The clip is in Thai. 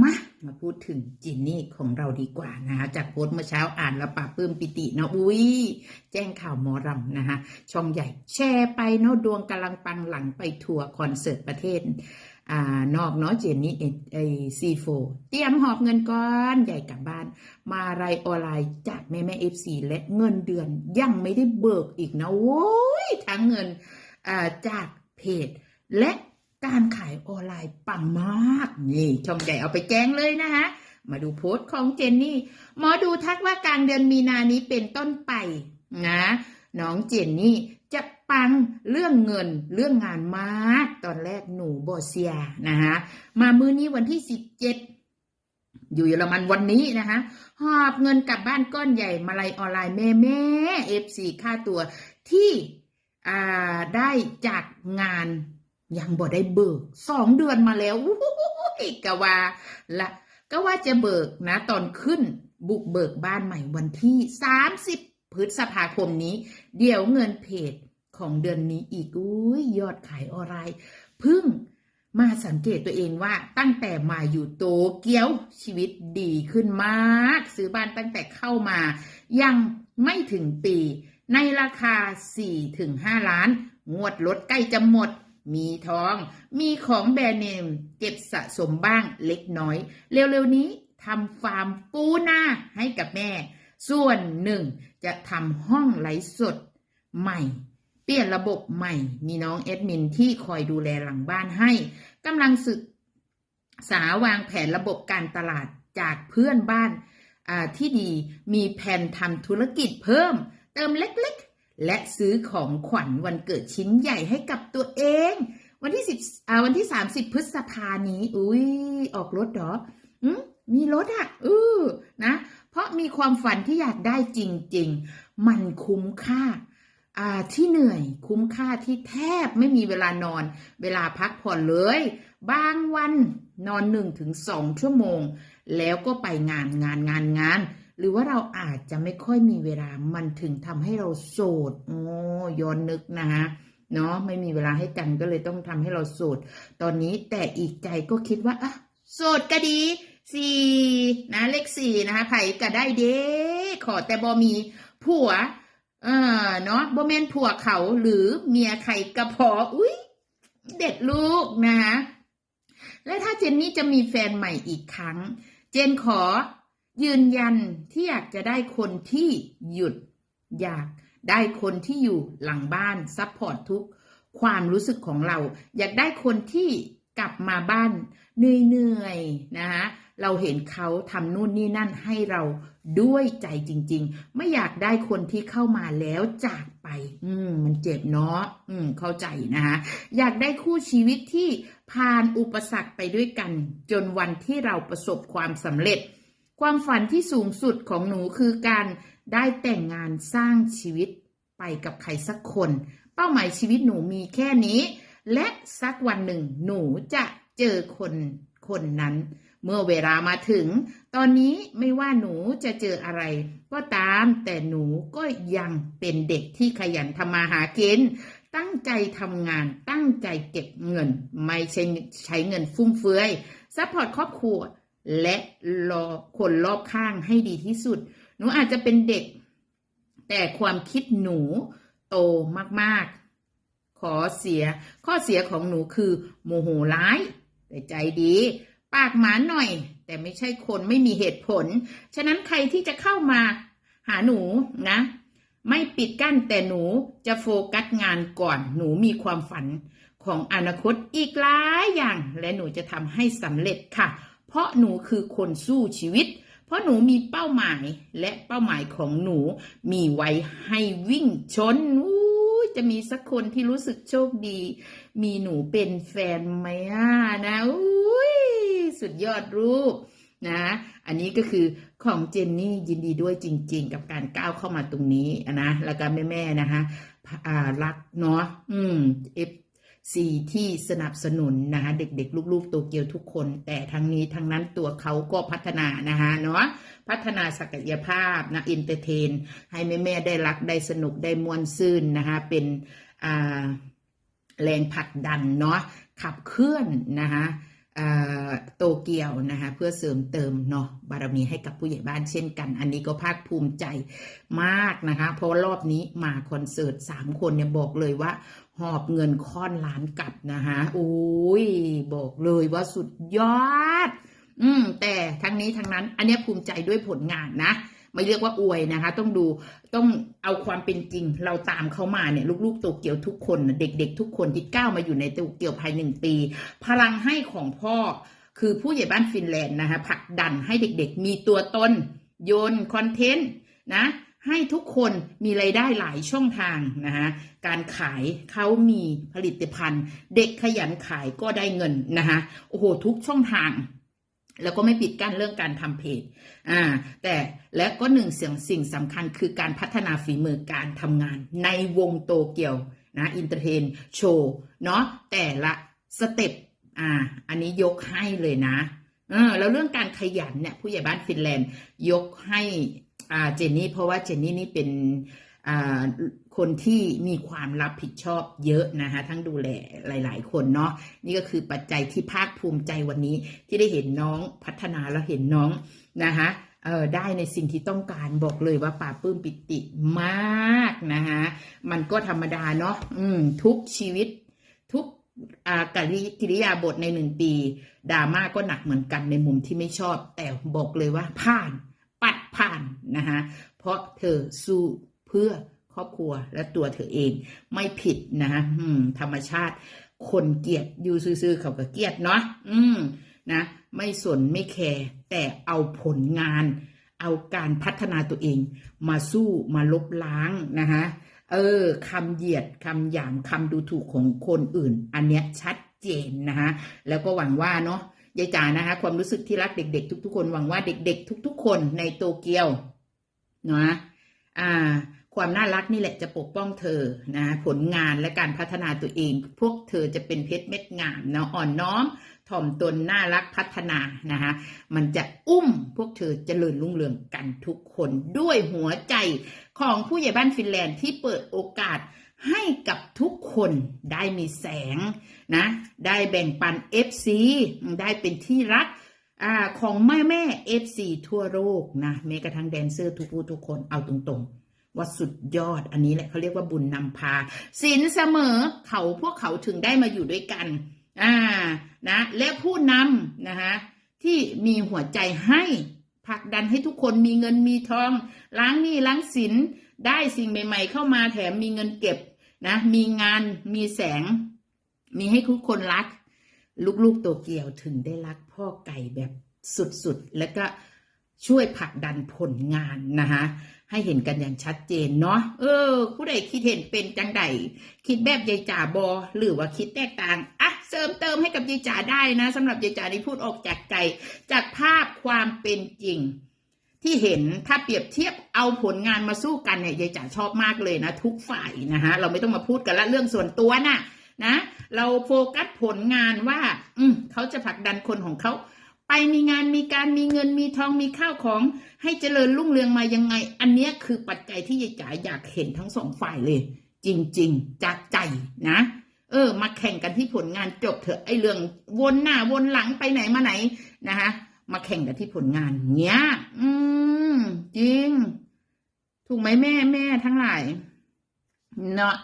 มามาพูดถึงจินนี่ของเราดีกว่านะคะจากโพสต์เมื่อเช้าอ่านแล้วปลาปลื้มปิติเนาะอุ้ยแจ้งข่าวมอรำนะคะช่องใหญ่แชร์ไปเนาะดวงกำลังปังหลังไปทัวร์คอนเสิร์ตประเทศอ่านอกเนาะเจนนี่เอไอซีโฟเตรียมหอบเงินก้อนใหญ่กลับบ้าน มาไรออนไลน์จากแม่แม่เอฟซีและเงินเดือนยังไม่ได้เบิกอีกนะโว้ยทั้งเงินอ่าจากเพจและ การขายออนไลน์ปังมาก นี่ช่องใหญ่เอาไปแจ้งเลยนะคะมาดูโพสต์ของเจนนี่หมอดูทักว่ากลางเดือนมีนานี้เป็นต้นไปนะน้องเจนนี่จะปังเรื่องเงินเรื่องงานมาก ตอนแรกหนูบอเซียนะคะมามือนี้วันที่สิบเจ็ดอยู่เยอรมันวันนี้นะคะหอบเงินกลับบ้านก้อนใหญ่มาลัยออนไลน์แม่แม่เอฟซีค่าตัวที่อ่าได้จากงาน ยังบ่ได้เบิกสองเดือนมาแล้วอู้หูกะว่าละก็ว่าจะเบิกนะ ตอนขึ้นบุกเบิกบ้านใหม่วันที่ 30 พฤษภาคมนี้ เดี๋ยวเงินเพจของเดือนนี้อีกอุ้ยยอดขายออนไลน์เพึ่งมาสังเกตตัวเองว่าตั้งแต่มาอยู่โตเกียวชีวิตดีขึ้นมาก ซื้อบ้านตั้งแต่เข้ามา ยังไม่ถึงปี ในราคา 4-5 ล้าน งวดรถใกล้จะหมด มีทอง มีของแบรนด์เนม เก็บสะสมบ้างเล็กน้อย เร็วๆนี้ทำฟาร์มปูนาให้กับแม่ ส่วนหนึ่งจะทำห้องไลฟ์สดใหม่ เปลี่ยนระบบใหม่ มีน้องแอดมินที่คอยดูแลหลังบ้านให้กำลังศึกษาวางแผนระบบการตลาดจากเพื่อนบ้านอ่าที่ดีมีแผนทำธุรกิจเพิ่ม เติมเล็กๆ และซื้อของขวัญวันเกิดชิ้นใหญ่ให้กับตัวเอง วันที่สิบอ่าวันที่สามสิบพฤษภานี้ อุ้ยออกรถเหรออืมมีรถอะอือนะ เพราะมีความฝันที่อยากได้จริง ๆ มันคุ้มค่าอ่าที่เหนื่อยคุ้มค่าที่แทบไม่มีเวลานอน เวลาพักผ่อนเลย บางวันนอนหนึ่งถึงสองชั่วโมง แล้วก็ไปงานงานงานงาน หรือว่าเราอาจจะไม่ค่อยมีเวลามันถึงทำให้เราโสดโอ้ย้อนนึกนะฮะเนาะไม่มีเวลาให้กันก็เลยต้องทำให้เราโสด ตอนนี้แต่อีกใจก็คิดว่าอะโสดก็ดีสี่นะเลขสี่นะคะไผ่ก็ได้เด้ขอแต่บอมีผัว เออเนาะบ่แม่นผัวเขาหรือเมียใครกระพออุ้ยเด็ดลูกนะคะและถ้าเจนนี่จะมีแฟนใหม่อีกครั้ง เจนขอ ยืนยันที่อยากจะได้คนที่หยุด อยากได้คนที่อยู่หลังบ้านซัพพอร์ตทุกความรู้สึกของเรา อยากได้คนที่กลับมาบ้านเหนื่อยๆนะคะเราเห็นเขาทำนู่นนี่นั่นให้เราด้วยใจจริง ๆ ไม่อยากได้คนที่เข้ามาแล้วจากไป อืม มันเจ็บเนาะอืม เข้าใจนะคะอยากได้คู่ชีวิตที่ผ่านอุปสรรคไปด้วยกัน จนวันที่เราประสบความสำเร็จ ความฝันที่สูงสุดของหนูคือการได้แต่งงานสร้างชีวิตไปกับใครสักคน เป้าหมายชีวิตหนูมีแค่นี้ และสักวันหนึ่งหนูจะเจอคนคนนั้น เมื่อเวลามาถึง ตอนนี้ไม่ว่าหนูจะเจออะไร ก็ตามแต่หนูก็ยังเป็นเด็กที่ขยันทำมาหากินตั้งใจทำงานตั้งใจเก็บเงิน ไม่ใช่ใช้เงินฟุ่มเฟือยซัพพอร์ตครอบครัว และรอคนรอบข้างให้ดีที่สุด หนูอาจจะเป็นเด็ก แต่ความคิดหนูโตมากๆ ขอเสีย ข้อเสียของหนูคือโมโหร้าย แต่ใจดี ปากหมาหน่อย แต่ไม่ใช่คนไม่มีเหตุผล ฉะนั้นใครที่จะเข้ามาหาหนูนะ ไม่ปิดกั้นแต่หนูจะโฟกัสงานก่อน หนูมีความฝันของอนาคตอีกหลายอย่าง และหนูจะทำให้สำเร็จค่ะ เพราะหนูคือคนสู้ชีวิต เพราะหนูมีเป้าหมายและเป้าหมายของหนูมีไว้ให้วิ่งชนอู้จะมีสักคนที่รู้สึกโชคดี มีหนูเป็นแฟนไหมอะนะอุ้ยสุดยอดรูปนะ อันนี้ก็คือของเจนนี่ยินดีด้วยจริง ๆ กับการก้าวเข้ามาตรงนี้นะ แล้วก็แม่ๆนะคะ อ่ารักเนาะ อืมเอฟ ซีที่สนับสนุนนะคะเด็กๆ ลูกๆโตเกียวทุกคน แต่ทั้งนี้ทั้งนั้นตัวเขาก็พัฒนานะคะเนาะพัฒนาศักยภาพนะอินเตอร์เทน ให้แม่ๆได้รักได้สนุกได้มวนซื่นนะคะเป็นแรงผลักดันเนาะขับเคลื่อนนะคะโตเกียวนะคะเพื่อเสริมเติมเนาะบารมีให้กับผู้ใหญ่บ้านเช่นกัน อันนี้ก็ภาคภูมิใจมากนะคะ เพราะรอบนี้มาคอนเสิร์ตสามคนเนี่ยบอกเลยว่า หอบเงินค่อนล้านกลับนะคะโอ้ยบอกเลยว่าสุดยอด อืม แต่ทั้งนี้ทั้งนั้น อันนี้ภูมิใจด้วยผลงานนะไม่เรียกว่าอวยนะคะ ต้องดูต้องเอาความเป็นจริง เราตามเขามาเนี่ยลูกๆโตเกียวทุกคน เด็กๆ ทุกคนที่ก้าวมาอยู่ในโตเกียวภายหนึ่งปี พลังให้ของพ่อคือผู้ใหญ่บ้านฟินแลนด์นะคะผลักดันให้เด็กๆ มีตัวตน โยนคอนเทนต์นะ ให้ทุกคนมีไรายได้หลายช่องทางนะคะการขายเขามีผลิตภัณฑ์ เด็กขยันขายก็ได้เงินนะคะโอ้โหทุกช่องทาง แล้วก็ไม่ปิดกั้นเรื่องการทำเพจอ่าแต่และก็หนึ่งสิ่งสิ่งสำคัญคือการพัฒนาฝีมือการทำงาน ในวงโตเกียวนะอินเตอร์เทนโชว์เนาะแต่ละสเต็ปอ่า อันนี้ยกให้เลยนะเออแล้วเรื่องการขยันเนี่ยผู้ใหญ่บ้านฟินแลนด์ยกให้ อ่าเจนนี่เพราะว่าเจนนี่นี่เป็นอ่าคนที่มีความรับผิดชอบเยอะนะคะทั้งดูแลหลาย ๆ คนเนาะนี่ก็คือปัจจัยที่ภาคภูมิใจวันนี้ที่ได้เห็นน้องพัฒนาแล้วเห็นน้องนะคะเออได้ในสิ่งที่ต้องการบอกเลยว่าป่าปื้มปิติมากนะคะมันก็ธรรมดาเนาะอืมทุกชีวิตทุกอากิริกิริยาบทในหนึ่งปีดราม่าก็หนักเหมือนกันในมุมที่ไม่ชอบ แต่บอกเลยว่าผ่านปัด ผ่านนะคะเพราะเธอสู้เพื่อครอบครัวและตัวเธอเองไม่ผิดนะคะธรรมชาติคนเกียดอยู่ซื่อๆเขาก็เกียดเนาะอืมนะ ไม่สนไม่แคร์แต่เอาผลงาน เอาการพัฒนาตัวเอง มาสู้มาลบล้างนะคะเออคำเหยียดคำหยามคำดูถูกของคนอื่น อันเนี้ยชัดเจนนะคะแล้วก็หวังว่าเนาะ ยายจ๋านะคะ ความรู้สึกที่รักเด็ก ๆ ทุก ๆ คนหวังว่าเด็ก ๆ ทุก ๆ คนในโตเกียวนะอ่า ความน่ารักนี่แหละจะปกป้องเธอนะผลงานและการพัฒนาตัวเอง พวกเธอจะเป็นเพชรเม็ดงามเนาะอ่อนน้อมถ่อมตนน่ารักพัฒนานะคะมันจะอุ้มพวกเธอเจริญรุ่งเรืองกันทุกคนด้วยหัวใจของผู้ใหญ่บ้านฟินแลนด์ที่เปิดโอกาส ให้กับทุกคนได้มีแสงนะ ได้แบ่งปัน FC ได้เป็นที่รักอของแม่แม่ FC ทั่วโลกนะแม้กระทั่งแดนเซอร์ทุกผู้ทุกคนเอาตรงๆ ว่าสุดยอดอันนี้แหละเขาเรียกว่าบุญนำพาสินเสมอเขาพวกเขาถึงได้มาอยู่ด้วยกันอ่านะและผู้นำนะคะที่มีหัวใจให้ผลักดันให้ทุกคนมีเงินมีทอง ล้างหนี้ล้างสินได้สิ่งใหม่ ๆ เข้ามาแถมมีเงินเก็บ นะ มีงานมีแสง มีให้ทุกคนรัก ลูกๆโตเกียวถึงได้รักพ่อไก่แบบสุดๆ แล้วก็ช่วยผลักดันผลงานนะคะให้เห็นกันอย่างชัดเจนเนาะเออ ผู้ใดคิดเห็นเป็นจังใดคิดแบบยายจ๋าบอ หรือว่าคิดแตกต่างอะเสริมเติมให้กับยายจ๋าได้นะสำหรับยายจ๋าที่พูดออกจากใจจากภาพความเป็นจริง ที่เห็นถ้าเปรียบเทียบเอาผลงานมาสู้กันเนี่ยยายจ๋าชอบมากเลยนะทุกฝ่ายนะฮะเราไม่ต้องมาพูดกันละเรื่องส่วนตัวน่ะนะเราโฟกัสผลงานว่า อืมเขาจะผลักดันคนของเขาไปมีงานมีการมีเงินมีทองมีข้าวของ ให้เจริญรุ่งเรืองมายังไง อันนี้คือปัจจัยที่ยายจ๋าอยากเห็นทั้งสองฝ่ายเลย จริง ๆ จากใจนะเออ มาแข่งกันที่ผลงานจบเถอะไอเรื่องวนหน้าวนหลังไปไหนมาไหนนะคะ มาแข่งกันที่ผลงานเนี้ย อืม จริง ถูกไหมแม่แม่ทั้งหลายเนาะ